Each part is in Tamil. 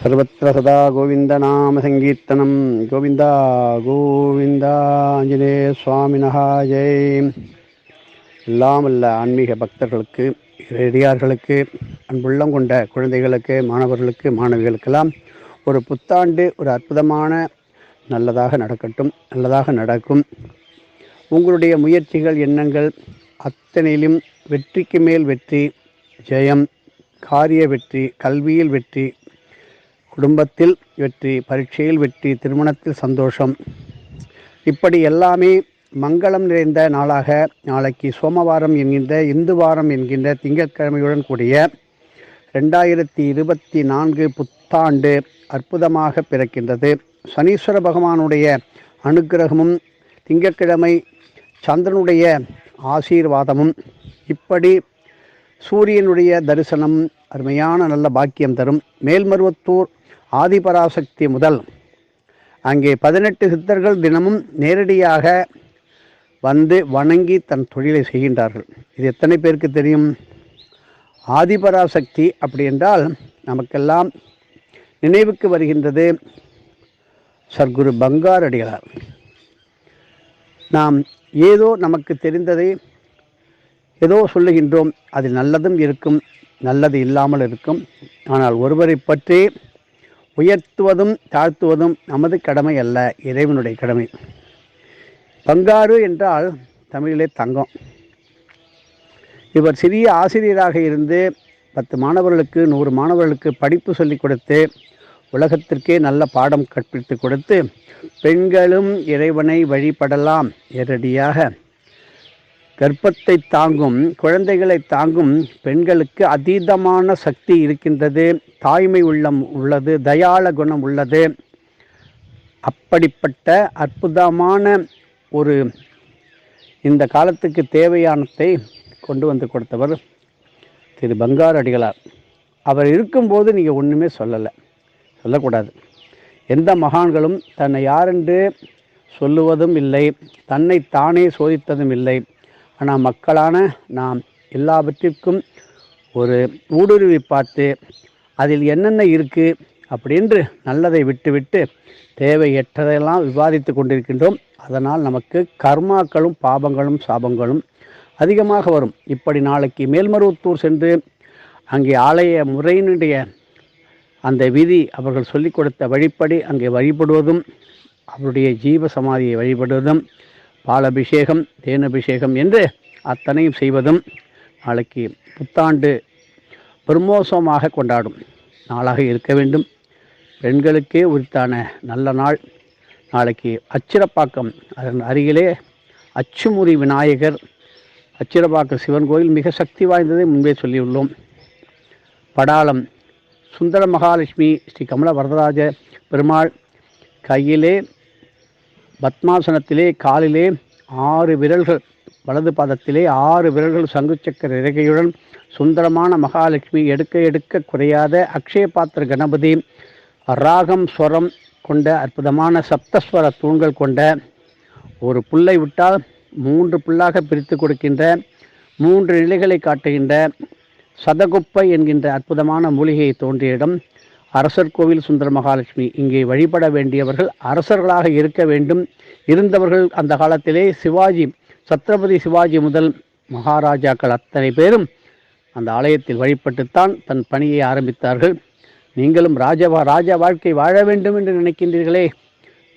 सर्वत्र सदा गोविन्दनामसङ्कीर्तनं गोविन्दा கோவிந்தா ஆஞ்சநேய சுவாமினஹா ஜெய் எல்லாம் அல்ல ஆன்மீக பக்தர்களுக்கு ரெடியார்களுக்கு அன்புள்ளம் கொண்ட குழந்தைகளுக்கு மாணவர்களுக்கு மாணவிகளுக்கெல்லாம் ஒரு புத்தாண்டு ஒரு அற்புதமான நல்லதாக நடக்கட்டும் நல்லதாக நடக்கும் உங்களுடைய முயற்சிகள் எண்ணங்கள் அத்தனையிலும் வெற்றிக்கு மேல் வெற்றி ஜெயம் காரிய வெற்றி கல்வியில் வெற்றி குடும்பத்தில் வெற்றி பரீட்சையில் வெற்றி திருமணத்தில் சந்தோஷம். இப்படி எல்லாமே மங்களம் நிறைந்த நாளாக நாளைக்கு சோமவாரம் என்கின்ற இந்து வாரம் என்கின்ற திங்கட்கிழமையுடன் கூடிய ரெண்டாயிரத்தி இருபத்தி நான்கு புத்தாண்டு அற்புதமாக பிறக்கின்றது. சனீஸ்வர பகவானுடைய அனுக்கிரகமும் திங்கட்கிழமை சந்திரனுடைய ஆசீர்வாதமும் இப்படி சூரியனுடைய தரிசனம் அருமையான நல்ல பாக்கியம் தரும். மேல்மருவத்தூர் ஆதிபராசக்தி முதல். அங்கே பதினெட்டு சித்தர்கள் தினமும் நேரடியாக வந்து வணங்கி தன் தொழிலை செய்கின்றார்கள். இது எத்தனை பேருக்கு தெரியும்? ஆதிபராசக்தி அப்படி என்றால் நமக்கெல்லாம் நினைவுக்கு வருகின்றது சர்க்குரு பங்காரடிகளார் நாம் ஏதோ நமக்கு தெரிந்ததை ஏதோ சொல்லுகின்றோம். அதில் நல்லதும் இருக்கும் நல்லது இல்லாமல் இருக்கும். ஆனால் ஒருவரை பற்றி உயர்த்துவதும் தாழ்த்துவதும் நமது கடமை அல்ல இறைவனுடைய கடமை. பங்காறு என்றால் தமிழிலே தங்கம். இவர் சிறிய ஆசிரியராக இருந்து பத்து மாணவர்களுக்கு நூறு மாணவர்களுக்கு படிப்பு சொல்லிக் கொடுத்து உலகத்திற்கே நல்ல பாடம் கற்பித்து கொடுத்து பெண்களும் இறைவனை வழிபடலாம் நேரடியாக கர்ப்பத்தை தாங்கும் குழந்தைகளை தாங்கும் பெண்களுக்கு அதீதமான சக்தி இருக்கின்றது. தாய்மை உள்ளம் உள்ளது தயாள குணம் உள்ளது. அப்படிப்பட்ட அற்புதமான ஒரு இந்த காலத்துக்கு தேவையானதை கொண்டு வந்து கொடுத்தவர் திரு பங்காரு அடிகளார். அவர் இருக்கும்போது நீங்கள் ஒன்றுமே சொல்லலை சொல்லக்கூடாது. எந்த மகான்களும் தன்னை யாரென்று சொல்லுவதும் இல்லை தன்னை தானே சோதித்ததும் இல்லை. ஆனால் மக்களான நாம் எல்லாவற்றிற்கும் ஒரு ஊடுருவி பார்த்து அதில் என்னென்ன இருக்குது அப்படின்று நல்லதை விட்டுவிட்டு தேவையற்றதையெல்லாம் விவாதித்து கொண்டிருக்கின்றோம். அதனால் நமக்கு கர்மாக்களும் பாபங்களும் சாபங்களும் அதிகமாக வரும். இப்படி நாளைக்கு மேல்மருவத்தூர் சென்று அங்கே ஆலய முறையினுடைய அந்த விதி அவர்கள் சொல்லிக் கொடுத்த வழிப்படி அங்கே வழிபடுவதும் அவருடைய ஜீவ சமாதியை வழிபடுவதும் பாலபிஷேகம் தேனபிஷேகம் என்று அத்தனையும் செய்வதும் நாளைக்கு புத்தாண்டு பிரம்மோசமாக கொண்டாடும் நாளாக இருக்க வேண்டும். பெண்களுக்கே உரித்தான நல்ல நாள். நாளைக்கு அச்சிரப்பாக்கம் அதன் அருகிலே அச்சுமுறி விநாயகர் அச்சிரப்பாக்கம் சிவன் கோயில் மிக சக்தி வாய்ந்ததை முன்பே சொல்லியுள்ளோம். படாலம் சுந்தர மகாலட்சுமி ஸ்ரீ கமல வரதராஜ பெருமாள் கையிலே பத்மாசனத்திலே காலிலே ஆறு விரல்கள் வலது பாதத்திலே ஆறு விரல்கள் சங்குச்சக்கர இறகையுடன் சுந்தரமான மகாலட்சுமி எடுக்க எடுக்க குறையாத அக்ஷய பாத்திர கணபதி ராகம் ஸ்வரம் கொண்ட அற்புதமான சப்தஸ்வர தூண்கள் கொண்ட ஒரு புல்லை விட்டால் மூன்று புல்லாக பிரித்து கொடுக்கின்ற மூன்று நிலைகளை காட்டுகின்ற சதகுப்பை என்கின்ற அற்புதமான மூலிகையை தோன்றிய இடம் அரசர் கோவில் சுந்தர மகாலட்சுமி. இங்கே வழிபட வேண்டியவர்கள் அரசர்களாக இருக்க வேண்டும். இருந்தவர்கள் அந்த காலத்திலே சிவாஜி சத்ரபதி சிவாஜி முதல் மகாராஜாக்கள் அத்தனை பேரும் அந்த ஆலயத்தில் வழிபட்டுத்தான் தன் பணியை ஆரம்பித்தார்கள். நீங்களும் ராஜ ராஜ வாழ்க்கை வாழ வேண்டும் என்று நினைக்கின்றீர்களே.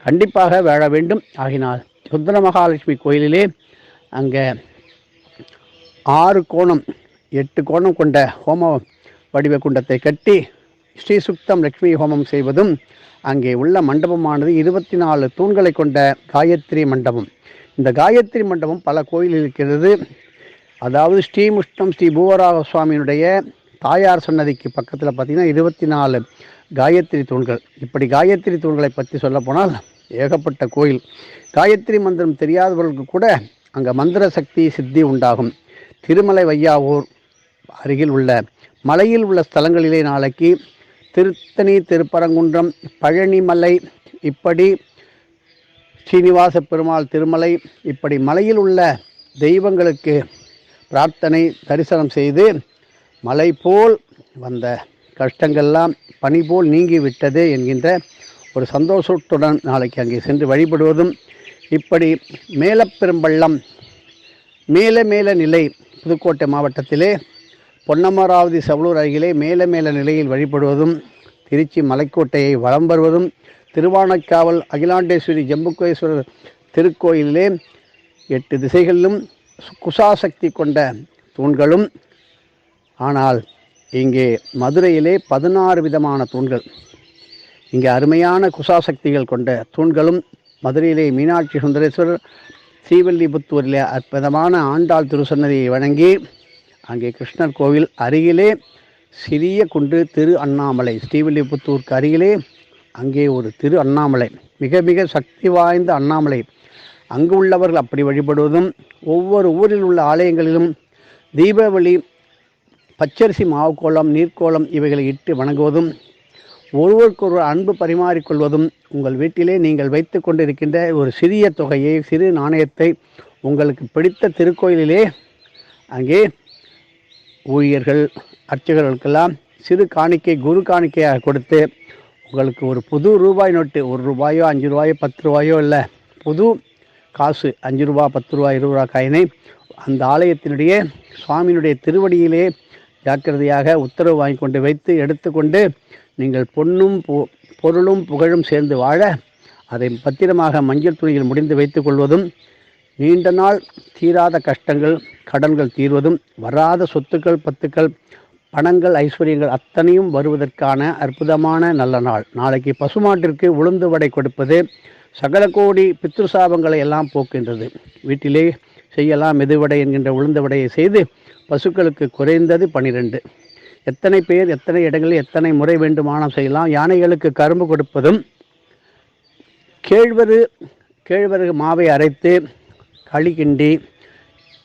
கண்டிப்பாக வாழ வேண்டும். ஆகினால் சுந்தர மகாலட்சுமி கோயிலிலே அங்கே ஆறு கோணம் எட்டு கோணம் கொண்ட ஹோம வடிவ குண்டத்தை கட்டி ஸ்ரீ சுக்தம் லக்ஷ்மி ஹோமம் செய்வதும் அங்கே உள்ள மண்டபமானது இருபத்தி நாலு தூண்களை கொண்ட காயத்ரி மண்டபம். இந்த காயத்ரி மண்டபம் பல கோயில் இருக்கிறது. அதாவது ஸ்ரீமுஷ்டம் ஸ்ரீ பூவராக சுவாமியினுடைய தாயார் சன்னதிக்கு பக்கத்தில் பார்த்திங்கன்னா இருபத்தி நாலு காயத்ரி தூண்கள். இப்படி காயத்ரி தூண்களை பற்றி சொல்லப்போனால் ஏகப்பட்ட கோயில். காயத்ரி மந்திரம் தெரியாதவர்களுக்கு கூட அங்கே மந்திர சக்தி சித்தி உண்டாகும். திருமலை வையாவூர் அருகில் உள்ள மலையில் உள்ள ஸ்தலங்களிலே நாளைக்கு திருத்தணி திருப்பரங்குன்றம் பழனிமலை இப்படி ஸ்ரீனிவாச பெருமாள் திருமலை இப்படி மலையில் உள்ள தெய்வங்களுக்கு பிரார்த்தனை தரிசனம் செய்து மலை போல் வந்த கஷ்டங்கள்லாம் பனி போல் நீங்கிவிட்டது என்கின்ற ஒரு சந்தோஷத்துடன் நாளைக்கு அங்கே சென்று வழிபடுவதும் இப்படி மேலப்பெரும்பள்ளம் மேல மேல நிலை புதுக்கோட்டை மாவட்டத்திலே பொன்னமராவதி சவலூர் அருகிலே மேல மேல நிலையில் வழிபடுவதும் திருச்சி மலைக்கோட்டையை வலம் வருவதும் திருவானக்காவல் அகிலாண்டேஸ்வரி ஜம்புகேஸ்வரர் திருக்கோயிலிலே எட்டு திசைகளிலும் குசாசக்தி கொண்ட தூண்களும். ஆனால் இங்கே மதுரையிலே பதினாறு விதமான தூண்கள். இங்கே அருமையான குசாசக்திகள் கொண்ட தூண்களும் மதுரையிலே மீனாட்சி சுந்தரேஸ்வரர் ஸ்ரீவில்லிபுத்தூரிலே அற்புதமான ஆண்டாள் திருசன்னதியை வணங்கி அங்கே கிருஷ்ணர் கோவில் அருகிலே சிறிய குன்று திரு அண்ணாமலை ஸ்ரீவில்லிபுத்தூருக்கு அருகிலே அங்கே ஒரு திரு அண்ணாமலை மிக மிக சக்தி வாய்ந்த அண்ணாமலை. அங்கு உள்ளவர்கள் அப்படி வழிபடுவதும் ஒவ்வொரு ஊரில் உள்ள ஆலயங்களிலும் தீபாவளி பச்சரிசி மாவு கோலம் நீர்க்கோலம் இவைகளை இட்டு வணங்குவதும் ஒருவருக்கொருவர் அன்பு பரிமாறிக்கொள்வதும் உங்கள் வீட்டிலே நீங்கள் வைத்து கொண்டிருக்கின்ற ஒரு சிறிய தொகையை சிறு நாணயத்தை உங்களுக்கு பிடித்த திருக்கோயிலிலே அங்கே ஊழியர்கள் அர்ச்சகர்களுக்கெல்லாம் சிறு காணிக்கை குரு காணிக்கையாக கொடுத்து உங்களுக்கு ஒரு புது ரூபாய் நோட்டு ஒரு ரூபாயோ அஞ்சு ரூபாயோ பத்து ரூபாயோ இல்லை புது காசு அஞ்சு ரூபா பத்து ரூபா இருபது ரூபா காயினை அந்த ஆலயத்தினுடைய சுவாமியினுடைய திருவடியிலே ஜாக்கிரதையாக உத்தரவு வாங்கி கொண்டு வைத்து எடுத்துக்கொண்டு நீங்கள் பொன்னும் பொ- பொருளும் புகழும் சேர்ந்து வாழ அதை பத்திரமாக மஞ்சள் துணியில் முடிந்து வைத்துக் கொள்வதும் நீண்ட நாள் தீராத கஷ்டங்கள் கடன்கள் தீர்வதும் வராத சொத்துக்கள் பத்துக்கள் பணங்கள் ஐஸ்வர்யங்கள் அத்தனையும் வருவதற்கான அற்புதமான நல்ல நாள். நாளைக்கு பசுமாட்டிற்கு உளுந்து வடை கொடுப்பது சகல கோடி பித்ருசாபங்களை எல்லாம் போக்கின்றது. வீட்டிலே செய்யலாம் மெதுவடை என்கின்ற உளுந்த வடையை செய்து பசுக்களுக்கு குறைந்தது பனிரெண்டு. எத்தனை பேர் எத்தனை இடங்களில் எத்தனை முறை வேண்டுமானம் செய்யலாம். யானைகளுக்கு கரும்பு கொடுப்பதும் கேழ்வரு கேழ்வரகு மாவை அரைத்து களி கிண்டி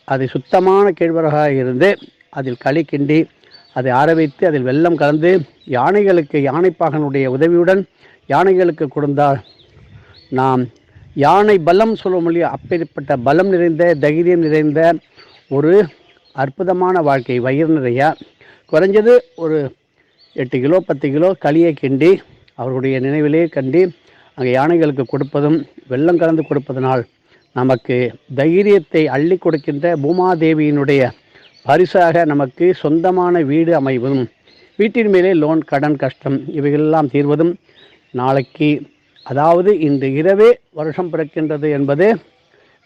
அதை சுத்தமான கேழ்வரகாக இருந்து அதில் களி கிண்டி அதை ஆற வைத்து அதில் வெள்ளம் கலந்து யானைகளுக்கு யானைப்பாகனுடைய உதவியுடன் யானைகளுக்கு கொடுத்தால் நாம் யானை பலம் சொல்ல முடியும் அப்பேற்பட்ட பலம் நிறைந்த தைரியம் நிறைந்த ஒரு அற்புதமான வாழ்க்கை வயிறு நிறைய. குறைஞ்சது ஒரு எட்டு கிலோ பத்து கிலோ களியை கிண்டி அவருடைய நினைவிலே கண்டி அங்கே யானைகளுக்கு கொடுப்பதும் வெள்ளம் கலந்து கொடுப்பதனால் நமக்கு தைரியத்தை அள்ளி கொடுக்கின்ற பூமாதேவியினுடைய பரிசாக நமக்கு சொந்தமான வீடு அமைவதும் வீட்டின் மேலே லோன் கடன் கஷ்டம் இவைகளெல்லாம் தீர்வதும் நாளைக்கு அதாவது இன்று இரவே வருஷம் பிறக்கின்றது என்பது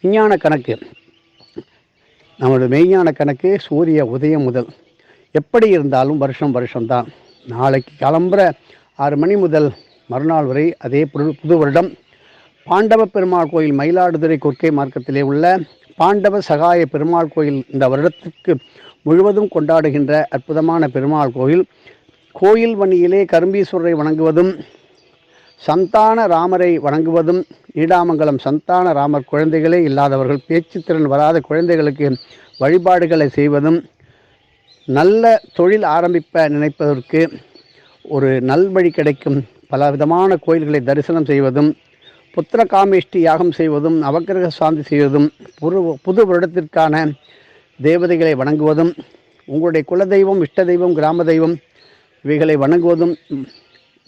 விஞ்ஞான கணக்கு. நம்மளோட மெய்ஞான கணக்கு சூரிய உதயம் முதல். எப்படி இருந்தாலும் வருஷம் வருஷம்தான். நாளைக்கு கிளம்புற ஆறு மணி முதல் மறுநாள் வரை அதே புது புது வருடம் பாண்டவ பெருமாள் கோயில் மயிலாடுதுறை கொற்கை மார்க்கத்திலே உள்ள பாண்டவ சகாய பெருமாள் கோயில் இந்த வருடத்திற்கு முழுவதும் கொண்டாடுகின்ற அற்புதமான பெருமாள் கோயில். கோயில் வணியிலே கரும்பீஸ்வரரை வணங்குவதும் சந்தான ராமரை வணங்குவதும் நீடாமங்கலம் சந்தான ராமர் குழந்தைகளே இல்லாதவர்கள் பேச்சுத்திறன் வராத குழந்தைகளுக்கு வழிபாடுகளை செய்வதும் நல்ல தொழில் ஆரம்பிப்ப நினைப்பதற்கு ஒரு நல்வழி கிடைக்கும். பல விதமான கோயில்களை தரிசனம் செய்வதும் புத்திர காமேஷ்டி யாகம் செய்வதும் நவக்கிரக சாந்தி செய்வதும் புது புது வருடத்திற்கான தேவதைகளை வணங்குவதும் உங்களுடைய குலதெய்வம் இஷ்ட தெய்வம் கிராம தெய்வம் இவைகளை வணங்குவதும்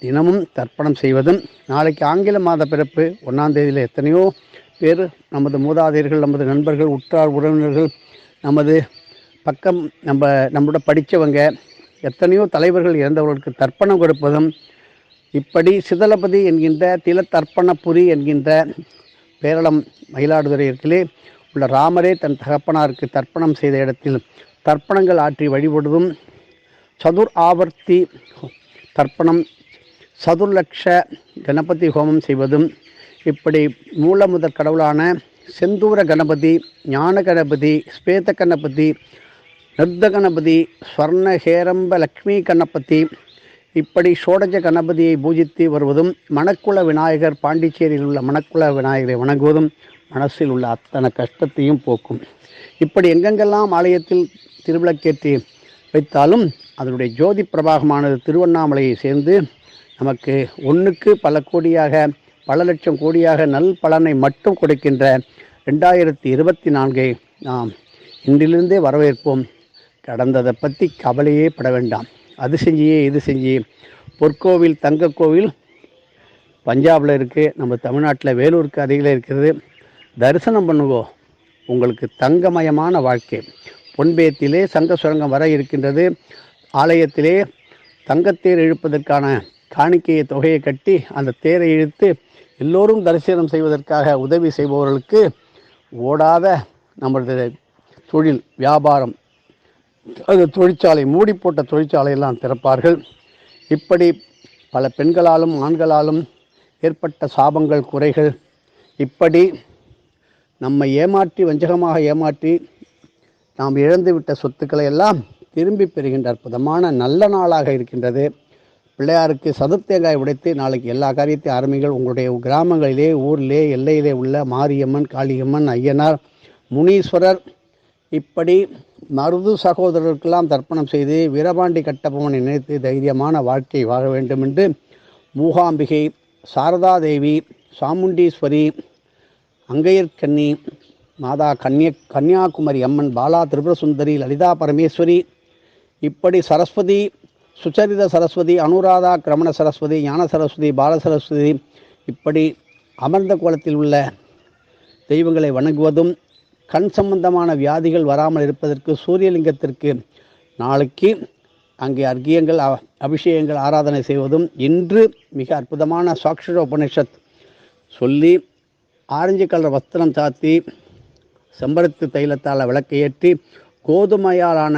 தினமும் தர்ப்பணம் செய்வதும் நாளைக்கு ஆங்கில மாத பிறப்பு ஒன்றாம் தேதியில் எத்தனையோ பேர் நமது மூதாதையர்கள் நமது நண்பர்கள் உற்றார் உறவினர்கள் நமது பக்கம் நம்ம நம்மளோட படித்தவங்க எத்தனையோ தலைவர்கள் இறந்தவர்களுக்கு தர்ப்பணம் கொடுப்பதும் இப்படி சிதலபதி என்கின்ற தில தர்ப்பணபுரி என்கின்ற பேரளம் மயிலாடுதுறையிலே உள்ள ராமரே தன் தகப்பனாருக்கு தர்ப்பணம் செய்த இடத்தில் தர்ப்பணங்கள் ஆற்றி வழிபடுவதும் சதுர் ஆவர்த்தி தர்ப்பணம் சதுர்லக்ஷ கணபதி ஹோமம் செய்வதும். இப்படி மூல முதற் கடவுளான செந்தூர கணபதி ஞான கணபதி ஸ்வேத கணபதி நிர்த கணபதி ஸ்வர்ண ஹேரம்ப லக்ஷ்மி கணபதி இப்படி ஷோடஜ கணபதியை பூஜித்து வருவதும் மணக்குள விநாயகர் பாண்டிச்சேரியில் உள்ள மணக்குள விநாயகரை வணங்குவதும் மனசில் உள்ள அத்தனை கஷ்டத்தையும் போக்கும். இப்படி எங்கெங்கெல்லாம் ஆலயத்தில் திருவிளக்கேற்றி வைத்தாலும் அதனுடைய ஜோதி பிரபாகமானது திருவண்ணாமலையை சேர்ந்து நமக்கு ஒன்றுக்கு பல கோடியாக பல லட்சம் கோடியாக நல் பலனை மட்டும் கொடுக்கின்ற ரெண்டாயிரத்தி இருபத்தி நான்கை நாம் இன்றிலிருந்தே வரவேற்போம். கடந்ததை பற்றி கவலையே பட வேண்டாம். அது செஞ்சியே இது செஞ்சு. பொற்கோவில் தங்கக்கோவில் பஞ்சாபில் இருக்குது நம்ம தமிழ்நாட்டில் வேலூருக்கு அருகில் இருக்கிறது. தரிசனம் பண்ணுங்கோ. உங்களுக்கு தங்கமயமான வாழ்க்கை. பொன்பேத்திலே சங்க சுரங்கம் வர இருக்கின்றது. ஆலயத்திலே தங்கத்தேர் இழுப்பதற்கான காணிக்கையை தொகையை கட்டி அந்த தேரை இழுத்து எல்லோரும் தரிசனம் செய்வதற்காக உதவி செய்பவர்களுக்கு ஓடாத நமது தொழில் வியாபாரம் அது தொழிற்சாலை மூடி போட்ட தொழிற்சாலையெல்லாம் திறப்பார்கள். இப்படி பல பெண்களாலும் ஆண்களாலும் ஏற்பட்ட சாபங்கள் குறைகள். இப்படி நம்மை ஏமாற்றி வஞ்சகமாக ஏமாற்றி நாம் இழந்துவிட்ட சொத்துக்களை எல்லாம் திரும்பி பெறுகின்ற அற்புதமான நல்ல நாளாக இருக்கின்றது. பிள்ளையாருக்கு சதுர்த்தேங்காய் உடைத்து நாளைக்கு எல்லா காரியத்தையும் ஆரம்பிங்கள் உங்களுடைய கிராமங்களிலே ஊரிலே எல்லையிலே உள்ள மாரியம்மன் காளியம்மன் ஐயனார் முனீஸ்வரர் இப்படி மருது சகோதரருக்கெல்லாம் தர்ப்பணம் செய்து வீரபாண்டி கட்டபொம்மனை நினைத்து தைரியமான வாழ்க்கை வாழ வேண்டும் என்று மூகாம்பிகை சாரதாதேவி சாமுண்டீஸ்வரி அங்கையர்கன்னி மாதா கன்னிய கன்னியாகுமரி அம்மன் பாலா திரிபுரசுந்தரி லலிதா பரமேஸ்வரி இப்படி சரஸ்வதி சுச்சரித சரஸ்வதி அனுராதா கிரமண சரஸ்வதி ஞான சரஸ்வதி பால சரஸ்வதி இப்படி அமர்ந்த கோலத்தில் உள்ள தெய்வங்களை வணங்குவதும் கண் சம்பந்தமான வியாதிகள் வராமல் இருப்பதற்கு சூரியலிங்கத்திற்கு நாளைக்கு அங்கே அர்க்கியங்கள் அ- அபிஷேகங்கள் ஆராதனை செய்வதும் இன்று மிக அற்புதமான சாக்ஷர உபனிஷத் சொல்லி ஆரஞ்சு கலர் வஸ்திரம் சாத்தி செம்பருத்து தைலத்தால் விளக்கை ஏற்றி கோதுமையாலான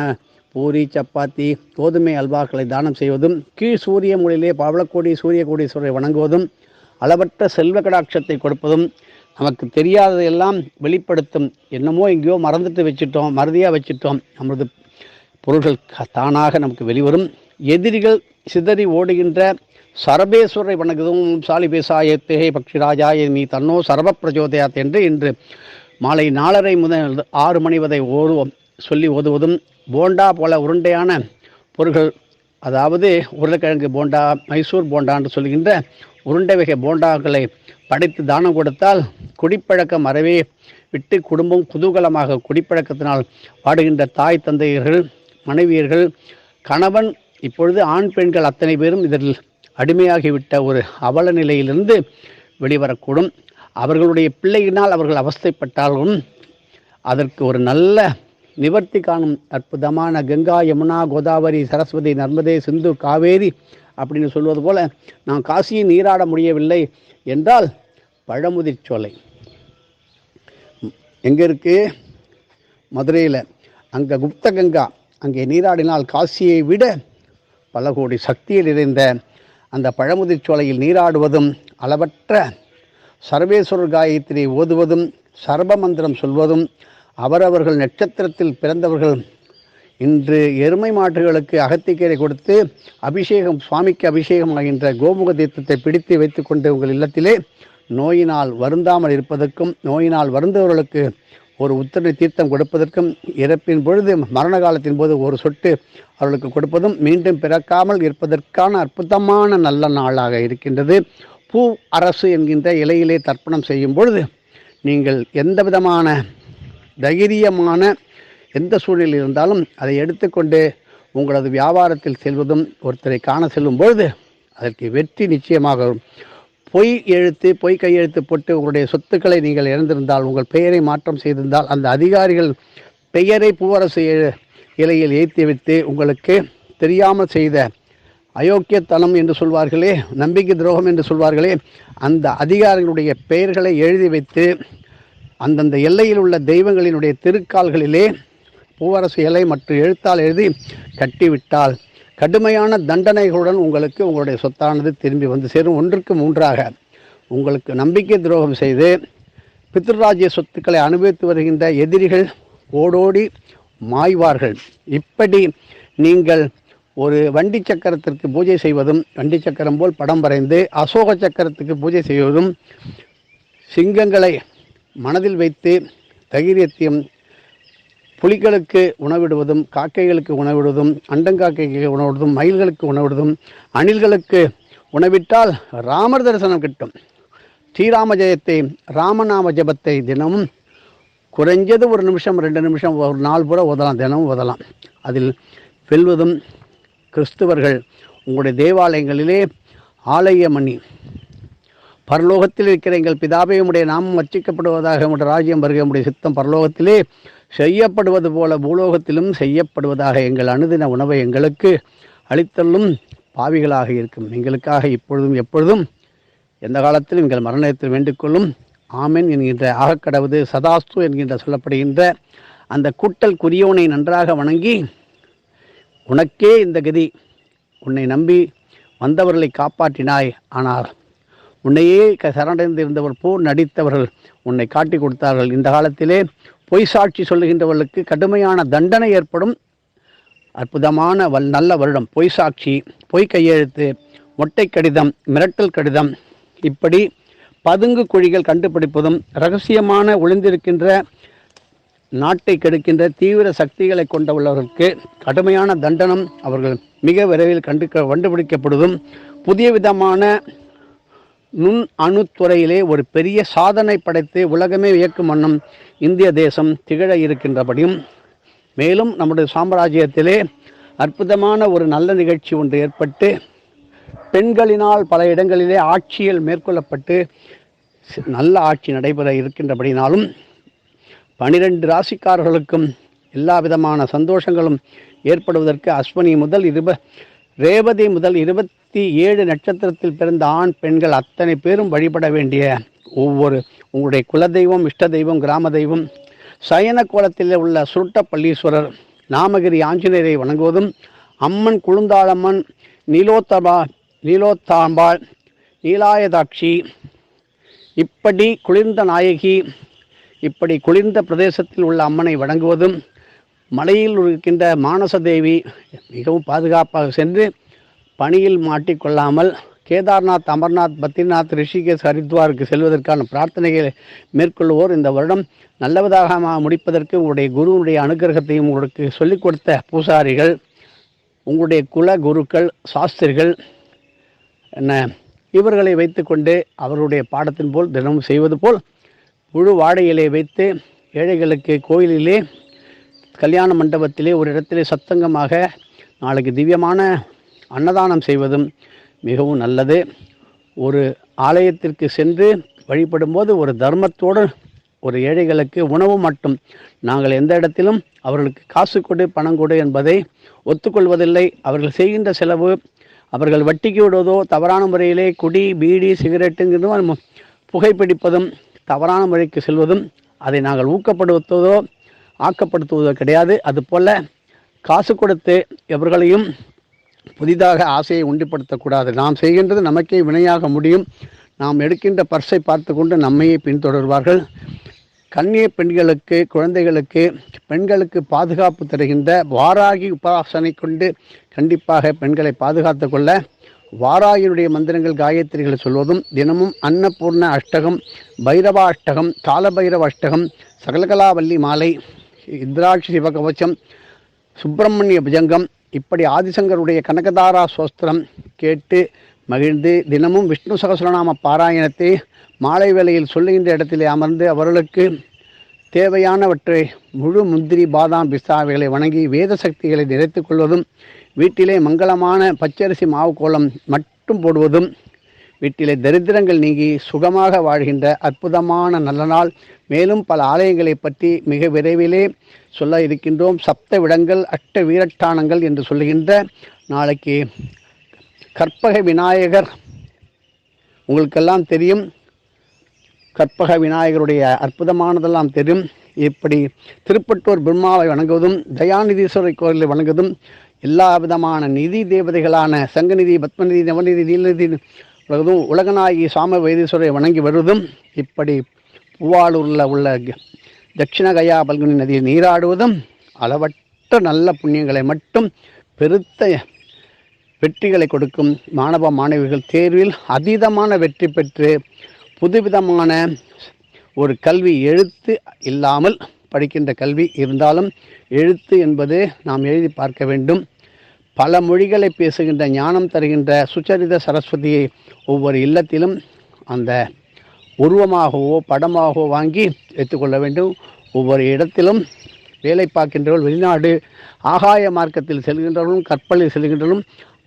பூரி சப்பாத்தி கோதுமை அல்வாக்களை தானம் செய்வதும் கீழ் சூரிய மொழியிலே பவளக்கோடி சூரிய கோடீஸ்வரரை வணங்குவதும் அளவற்ற செல்வ கடாட்சத்தை கொடுப்பதும் நமக்கு தெரியாததையெல்லாம் வெளிப்படுத்தும். என்னமோ எங்கேயோ மறந்துட்டு வச்சுட்டோம் மறதியாக வச்சுட்டோம். நமது பொருள்கள் க- தானாக நமக்கு வெளிவரும். எதிரிகள் சிதறி ஓடுகின்ற சரபேஸ்வரை வணங்குதும். சாலிபேசாயத்தே பக்ஷிராஜாய நீ தன்னோ சரப பிரஜோதயாத் என்று இன்று மாலை நாலரை முதல் ஆறு மணி வரை ஓடுவோம். சொல்லி ஓதுவதும் போண்டா போல உருண்டையான பொருள்கள். அதாவது உருளைக்கிழங்கு போண்டா மைசூர் போண்டா என்று சொல்கின்ற உருண்டை வகை போண்டாக்களை படைத்து தானம் கொடுத்தால் குடிப்பழக்கம் அறவே விட்டு குடும்பம் குதூகலமாக குடிப்பழக்கத்தினால் வாடுகின்ற தாய் தந்தையர்கள் மனைவியர்கள் கணவன் இப்பொழுது ஆண் பெண்கள் அத்தனை பேரும் இதில் அடிமையாகிவிட்ட ஒரு அவல நிலையிலிருந்து வெளிவரக்கூடும். அவர்களுடைய பிள்ளையினால் அவர்கள் அவஸ்தைப்பட்டாலும் அதற்கு ஒரு நல்ல நிவர்த்தி காணும் அற்புதமான கங்கா யமுனா கோதாவரி சரஸ்வதி நர்மதே சிந்து காவேரி அப்படின்னு சொல்வது போல நான் காசியை நீராட முடியவில்லை. என்றால் பழமுதிர் சோலை. எங்கே இருக்குது மதுரையில். அங்கே குப்த கங்கா அங்கே நீராடினால் காசியை விட பல கோடி சக்தியில் நிறைந்த அந்த பழமுதிர் சோலையில் நீராடுவதும் அளவற்ற சர்வேஸ்வரர் காயத்ரி ஓதுவதும் சர்வமந்திரம் சொல்வதும் அவரவர்கள் நட்சத்திரத்தில் பிறந்தவர்கள் இன்று எருமை மாற்றுகளுக்கு அகத்திக்கீரை கொடுத்து அபிஷேகம் சுவாமிக்கு அபிஷேகம் ஆகின்ற கோமுக தீர்த்தத்தை பிடித்து வைத்துக்கொண்டு உங்கள் இல்லத்திலே நோயினால் வருந்தாமல் இருப்பதற்கும் நோயினால் வருந்தவர்களுக்கு ஒரு உத்தரவு தீர்த்தம் கொடுப்பதற்கும் இறப்பின் பொழுது மரண காலத்தின் போது ஒரு சொட்டு அவர்களுக்கு கொடுப்பதும் மீண்டும் பிறக்காமல் இருப்பதற்கான அற்புதமான நல்ல நாளாக இருக்கின்றது. பூ அரசு என்கின்ற இலையிலே தர்ப்பணம் செய்யும் பொழுது நீங்கள் எந்த விதமான தைரியமான எந்த சூழ்நிலை இருந்தாலும் அதை எடுத்துக்கொண்டு உங்களது வியாபாரத்தில் செல்வதும் ஒருத்தரை காண செல்லும் பொழுது அதற்கு வெற்றி நிச்சயமாக வரும். பொய் எழுத்து பொய் கையெழுத்து போட்டு உங்களுடைய சொத்துக்களை நீங்கள் இழந்திருந்தால் உங்கள் பெயரை மாற்றம் செய்திருந்தால் அந்த அதிகாரிகள் பெயரை பூவரசு இலையில் ஏற்றி வைத்து உங்களுக்கு தெரியாமல் செய்த அயோக்கியத்தனம் என்று சொல்வார்களே நம்பிக்கை துரோகம் என்று சொல்வார்களே அந்த அதிகாரிகளுடைய பெயர்களை எழுதி வைத்து அந்தந்த எல்லையில் உள்ள தெய்வங்களினுடைய திருக்கால்களிலே பூவரசு இலை மற்றும் எழுத்தால் எழுதி கட்டிவிட்டால் கடுமையான தண்டனைகளுடன் உங்களுக்கு உங்களுடைய சொத்தானது திரும்பி வந்து சேரும். ஒன்றுக்கு மூன்றாக உங்களுக்கு நம்பிக்கை துரோகம் செய்து பித்ருராஜ்ய சொத்துக்களை அனுபவித்து வருகின்ற எதிரிகள் ஓடோடி மாய்வார்கள். இப்படி நீங்கள் ஒரு வண்டி சக்கரத்திற்கு பூஜை செய்வதும் வண்டி சக்கரம் போல் படம் வரைந்து அசோக சக்கரத்துக்கு பூஜை செய்வதும் சிங்கங்களை மனதில் வைத்து தைரியத்தையும் புலிகளுக்கு உணவிடுவதும் காக்கைகளுக்கு உணவிடுவதும் அண்டங்காக்கைக்கு உணவிடுவதும் மயில்களுக்கு உணவிடுவதும் அணில்களுக்கு உணவிட்டால் ராமர் தரிசனம் கிட்டும். ஸ்ரீராம ஜெயத்தை ராமநாம ஜபத்தை தினமும் குறைஞ்சது ஒரு நிமிஷம் ரெண்டு நிமிஷம் ஒரு நாள் பூரா ஓதலாம் தினமும் ஓதலாம். அதில் வெல்வதும் கிறிஸ்துவர்கள் உங்களுடைய தேவாலயங்களிலே ஆலயமணி. பரலோகத்தில் இருக்கிற எங்கள் பிதாவே உடைய நாமம் வச்சிக்கப்படுவதாக உடைய ராஜ்யம் வருக உடைய சித்தம் பரலோகத்திலே செய்யப்படுவது போல பூலோகத்திலும் செய்யப்படுவதாக எங்கள் அணுதின உணவை எங்களுக்கு அளித்தல்லும் பாவிகளாக இருக்கும். எங்களுக்காக இப்பொழுதும் எப்பொழுதும் எந்த காலத்திலும் எங்கள் மரணத்தில் வேண்டிக்கொள்ளும். ஆமென் என்கின்ற ஆகக்கடவுது சதாஸ்து என்கின்ற சொல்லப்படுகின்ற அந்த கூட்டல் குறியோனை நன்றாக வணங்கி உனக்கே இந்த கதி உன்னை நம்பி வந்தவர்களை காப்பாற்றினாய் ஆனால் உன்னையே க- சரணடைந்திருந்தவர் போல் நடித்தவர்கள் உன்னை காட்டி கொடுத்தார்கள். இந்த காலத்திலே பொய் சாட்சி சொல்லுகின்றவர்களுக்கு கடுமையான தண்டனை ஏற்படும். அற்புதமான வல் நல்ல வருடம். பொய் சாட்சி பொய் கையெழுத்து மொட்டை கடிதம் மிரட்டல் கடிதம். இப்படி பதுங்கு குழிகள் கண்டுபிடிப்பதும் ரகசியமான ஒளிந்திருக்கின்ற நாட்டை கெடுக்கின்ற தீவிர சக்திகளை கொண்டவர்களுக்கு கடுமையான தண்டனம் அவர்கள் மிக விரைவில் கண்டு கண்டுபிடிக்கப்படுவதும் புதிய விதமான நுண் அணுத்துறையிலே ஒரு பெரிய சாதனை படைத்து உலகமே வியக்கும் வண்ணம் இந்திய தேசம் திகழ இருக்கின்றபடியும் மேலும் நம்முடைய சாம்ராஜ்யத்திலே அற்புதமான ஒரு நல்ல நிகழ்ச்சி ஒன்று ஏற்பட்டு பெண்களினால் பல இடங்களிலே ஆட்சியில் மேற்கொள்ளப்பட்டு நல்ல ஆட்சி நடைபெற இருக்கின்றபடினாலும் பனிரெண்டு ராசிக்காரர்களுக்கும் எல்லா விதமான சந்தோஷங்களும் ஏற்படுவதற்கு அஸ்வினி முதல் இருப ரேவதி முதல் இருபத்தி ஏழு நட்சத்திரத்தில் பிறந்த ஆண் பெண்கள் அத்தனை பேரும் வழிபட வேண்டிய ஒவ்வொரு உங்களுடைய குலதெய்வம் இஷ்ட தெய்வம் கிராம தெய்வம் சயன கோலத்தில் உள்ள சுருட்டப்பள்ளீஸ்வரர் நாமகிரி ஆஞ்சநேயரை வணங்குவதும் அம்மன் குழுந்தாளம்மன் நீலோத்தபா நீலோத்தாம்பாள் நீலாயதாட்சி இப்படி குளிர்ந்த நாயகி இப்படி குளிர்ந்த பிரதேசத்தில் உள்ள அம்மனை வணங்குவதும் மலையில் இருக்கின்ற மானசதேவி மிகவும் பாதுகாப்பாக சென்று பணியில் மாட்டிக்கொள்ளாமல் கேதார்நாத் அமர்நாத் பத்ரிநாத் ரிஷிகேஷ் ஹரித்வாருக்கு செல்வதற்கான பிரார்த்தனைகளை மேற்கொள்வோர். இந்த வருடம் நல்லவதாக முடிப்பதற்கு உங்களுடைய குருவினுடைய அனுகிரகத்தையும் உங்களுக்கு சொல்லிக் கொடுத்த பூசாரிகள் உங்களுடைய குல குருக்கள் சாஸ்திரிகள் என்ன இவர்களை வைத்துக்கொண்டு அவருடைய பாடத்தின் போல் தினமும் செய்வது போல் முழு வாடையிலே வைத்து ஏழைகளுக்கு கோயிலிலே கல்யாண மண்டபத்திலே ஒரு இடத்திலே சத்தங்கமாக நாளைக்கு திவ்யமான அன்னதானம் செய்வதும் மிகவும் நல்லது. ஒரு ஆலயத்திற்கு சென்று வழிபடும்போது ஒரு தர்மத்தோடு ஒரு ஏழைகளுக்கு உணவு மட்டும் நாங்கள் எந்த இடத்திலும் அவர்களுக்கு காசு கொடு பணம் கொடு என்பதை ஒத்துக்கொள்வதில்லை. அவர்கள் செய்கின்ற செலவு அவர்கள் வட்டிக்கு விடுவதோ தவறான முறையிலே குடி பீடி சிகரெட்டுங்கிறதும் புகைப்பிடிப்பதும் தவறான முறைக்கு செல்வதும் அதை நாங்கள் ஊக்கப்படுத்துவதோ ஆக்கப்படுத்துவதோ கிடையாது. அதுபோல் காசு கொடுத்து எவர்களையும் புதிதாக ஆசையை உண்டுபடுத்தக்கூடாது நாம் செய்கின்றது நமக்கே வினையாக முடியும். நாம் எடுக்கின்ற பர்ஸை பார்த்து கொண்டு நம்மையே பின்தொடர்வார்கள். கன்னிய பெண்களுக்கு குழந்தைகளுக்கு பெண்களுக்கு பாதுகாப்பு தருகின்ற வாராகி உபாசனை கொண்டு கண்டிப்பாக பெண்களை பாதுகாத்து கொள்ள வாராகியினுடைய மந்திரங்கள் காயத்ரிகளை சொல்வதும் தினமும் அன்னபூர்ண அஷ்டகம் பைரவ அஷ்டகம் காலபைரவ அஷ்டகம் சகலகலாவல்லி மாலை இந்திராட்சி சிவகவச்சம் சுப்பிரமணிய புஜங்கம் இப்படி ஆதிசங்கருடைய கனகதாரா சோஸ்திரம் கேட்டு மகிழ்ந்து தினமும் விஷ்ணு சகசரநாம பாராயணத்தை மாலை வேளையில் சொல்லுகின்ற இடத்திலே அமர்ந்து அவர்களுக்கு தேவையானவற்றை முழு முந்திரி பாதாம் பிஸ்தாவைகளை வணங்கி வேத சக்திகளை நிறைத்து கொள்வதும் வீட்டிலே மங்களமான பச்சரிசி மாவு கோலம் மட்டும் போடுவதும் வீட்டிலே தரித்திரங்கள் நீங்கி சுகமாக வாழ்கின்ற அற்புதமான நல்ல நாள் மேலும் பல ஆலயங்களை பற்றி மிக விரைவிலே சொல்ல இருக்கின்றோம். சப்த விடங்கள் அஷ்ட வீரட்டானங்கள் என்று சொல்லுகின்ற நாளைக்கு கற்பக விநாயகர். உங்களுக்கெல்லாம் தெரியும். கற்பக விநாயகருடைய அற்புதமானதெல்லாம் தெரியும். இப்படி திருப்பட்டூர் பிரம்மாவை வணங்குவதும் தயாநிதீஸ்வரர் கோயிலை வணங்குவதும் எல்லா விதமான நிதி தேவதைகளான சங்கநிதி பத்மநிதி நவநிதி நீலநிதி உலகநாயகி சாம வைத்தீஸ்வரரை வணங்கி வருவதும் இப்படி பூவாளூரில் உள்ள தட்சிண கயா பல்குனி நதியில் நீராடுவதும் அளவற்ற நல்ல புண்ணியங்களை மட்டும் பெருத்த வெற்றிகளை கொடுக்கும் மாணவ மாணவிகள் தேர்வில் அதீதமான வெற்றி பெற்று புதுவிதமான ஒரு கல்வி எழுத்து இல்லாமல் படிக்கின்ற கல்வி இருந்தாலும் எழுத்து என்பது நாம் எழுதி பார்க்க வேண்டும். பல மொழிகளை பேசுகின்ற ஞானம் தருகின்ற சுச்சரித சரஸ்வதியை ஒவ்வொரு இல்லத்திலும் அந்த உருவமாகவோ படமாகவோ வாங்கி வைத்துக்கொள்ள வேண்டும். ஒவ்வொரு இடத்திலும் வேலை பார்க்கின்றவர்கள் வெளிநாடு ஆகாய மார்க்கத்தில் செல்கின்றவர்களும் கற்பலில் செல்கின்றவர்களும்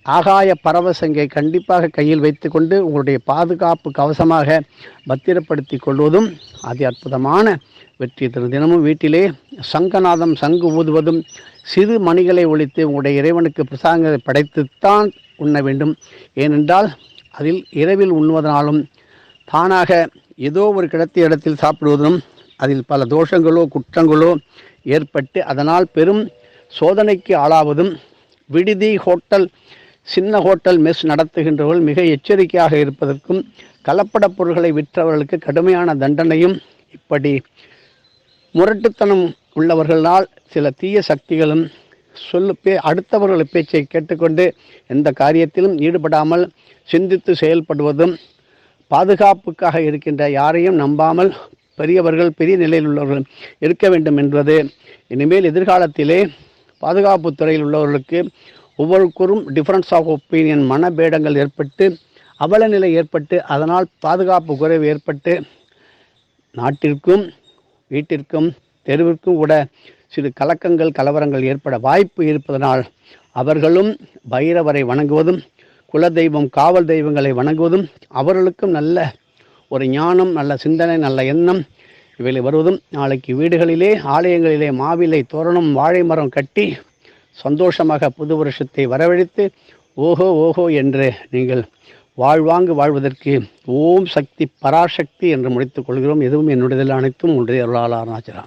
ஆகாய பரவசங்கை கண்டிப்பாக கையில் வைத்துக்கொண்டு உங்களுடைய பாதுகாப்பு கவசமாக பத்திரப்படுத்தி கொள்வதும் அதி அற்புதமான வெற்றி தரும். தினமும் வீட்டிலே சங்கநாதம் சங்கு ஊதுவதும் சிறு மணிகளை ஒழித்து உங்களுடைய இறைவனுக்கு பிரசாங்கத்தை படைத்துத்தான் உண்ண வேண்டும். ஏனென்றால் அதில் இரவில் உண்ணுவதனாலும் தானாக ஏதோ ஒரு கிடத்த இடத்தில் சாப்பிடுவதும் அதில் பல தோஷங்களோ குற்றங்களோ ஏற்பட்டு அதனால் பெரும் சோதனைக்கு ஆளாவதும் விடுதி ஹோட்டல் சின்ன ஹோட்டல் மெஸ் நடத்துகின்றவர்கள் மிக எச்சரிக்கையாக இருப்பதற்கும் கலப்படப் பொருட்களை விற்றவர்களுக்கு கடுமையான தண்டனையும் இப்படி முரட்டுத்தனம் உள்ளவர்களால் சில தீய சக்திகளும் சொல்லு பே அடுத்தவர்கள் பேச்சை கேட்டுக்கொண்டு எந்த காரியத்திலும் ஈடுபடாமல் சிந்தித்து செயல்படுவதும் பாதுகாப்புக்காக இருக்கின்ற யாரையும் நம்பாமல் பெரியவர்கள் பெரிய நிலையில் உள்ளவர்கள் இருக்க வேண்டும் என்பது இனிமேல் எதிர்காலத்திலே பாதுகாப்பு துறையில் உள்ளவர்களுக்கு ஒவ்வொருவருக்கும் டிஃப்ரென்ஸ் ஆஃப் ஒப்பீனியன் மனபேடங்கள் ஏற்பட்டு அவல நிலை ஏற்பட்டு அதனால் பாதுகாப்பு குறைவு ஏற்பட்டு நாட்டிற்கும் வீட்டிற்கும் தெருவிற்கும் கூட சிறு கலக்கங்கள் கலவரங்கள் ஏற்பட வாய்ப்பு இருப்பதனால் அவர்களும் பைரவரை வணங்குவதும் குல தெய்வம் காவல் தெய்வங்களை வணங்குவதும் அவர்களுக்கும் நல்ல ஒரு ஞானம் நல்ல சிந்தனை நல்ல எண்ணம் இவைகளை வருவதும் நாளைக்கு வீடுகளிலே ஆலயங்களிலே மாவிலை தோரணம் வாழை மரம் கட்டி சந்தோஷமாக புது வருஷத்தை வரவழைத்து ஓஹோ ஓஹோ என்று நீங்கள் வாழ்வாங்கு வாழ்வதற்கு ஓம் சக்தி பராசக்தி என்று முடித்துக் கொள்கிறோம். எதுவும் என்னுடையதில் அனைத்தும் உன்னுடைய அருளாளர் ஆச்சரா